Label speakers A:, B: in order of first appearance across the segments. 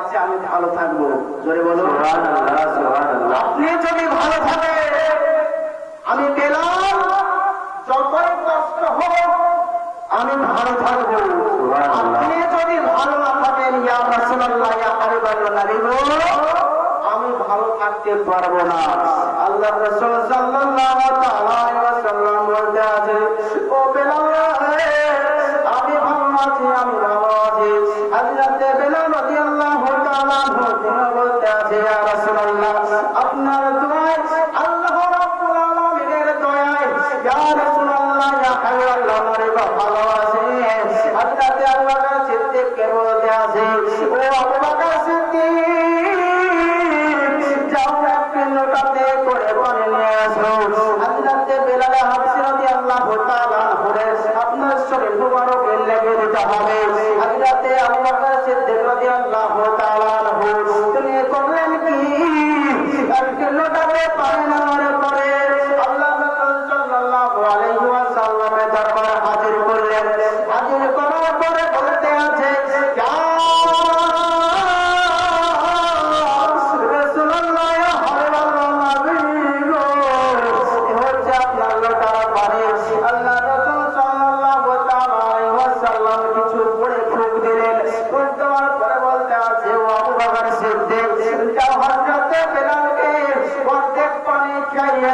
A: আছে আমি ভালো থাকব। জোরে বলো। আপনি যদি ভালো থাকেন আমি পেলাম। যতই কষ্ট হোক আমি ভালো থাকব। আপনি যদি ভালো না থাকেন ইয়া রাসূলুল্লাহ ইয়া হাবিবাল্লাহ আমি ভালো থাকতে পারব না। আল্লাহ রাসূল সাল্লাল্লাহু তাআলা আলাইহি ওয়াসাল্লাম বলতে আছে ও বেলাল আমি ভালো আছি আমি ভালো আছি। হযরতে আপনার শরীর মুবারকে লেগে দিতে হবে। হযরতে আবু বকর সিদ্দিক রাদিয়াল্লাহু তাআলা আনহু তিনি আল্লাহ রাসূল সাল্লাল্লাহু क्या है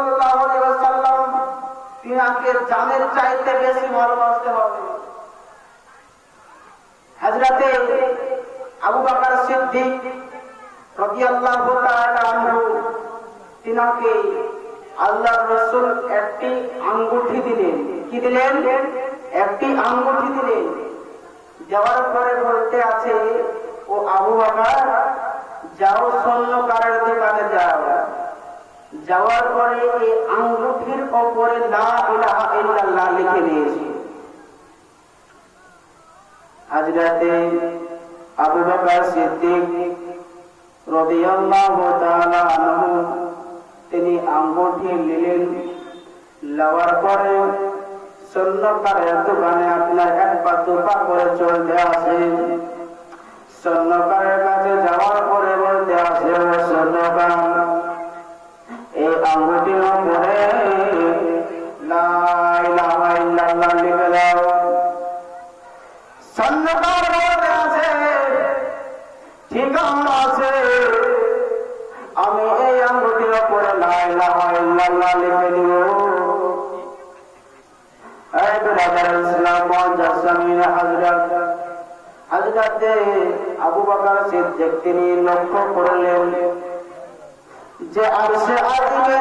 A: জানের চাইতে বেশি ভালোবাসতে হবে। হাজরাতে আবু বকর সিদ্দিক তিনাকে আল্লাহ রসুল একটি আঙ্গুঠি দিলেন। কি দিলেন? একটি আঙ্গুঠি দিলেন। যাওয়ার পরে বলতে আছে, ও আবু বাবার যাও দোকানে যাও যাওয়ার পরে এই আঙ্গুঠির ওপরে লা ইলাহা ইল্লাল্লাহ লিখে দিয়েছে। আজ রাতে আবু বকর সিদ্দিক রাদিয়াল্লাহু তাআলা আনহু, তিনি আঙ্গুঠি নিলেন। লওয়ার পরে স্বর্ণকারের দোকানে আপনার এক পা দুপা করে চলতে আসেন। স্বর্ণকারের কাছে যাওয়ার হজরত। হজরতে আবু বাকার সিদ্দিক তিনি লক্ষ্য করলেন যে আর সে আজমে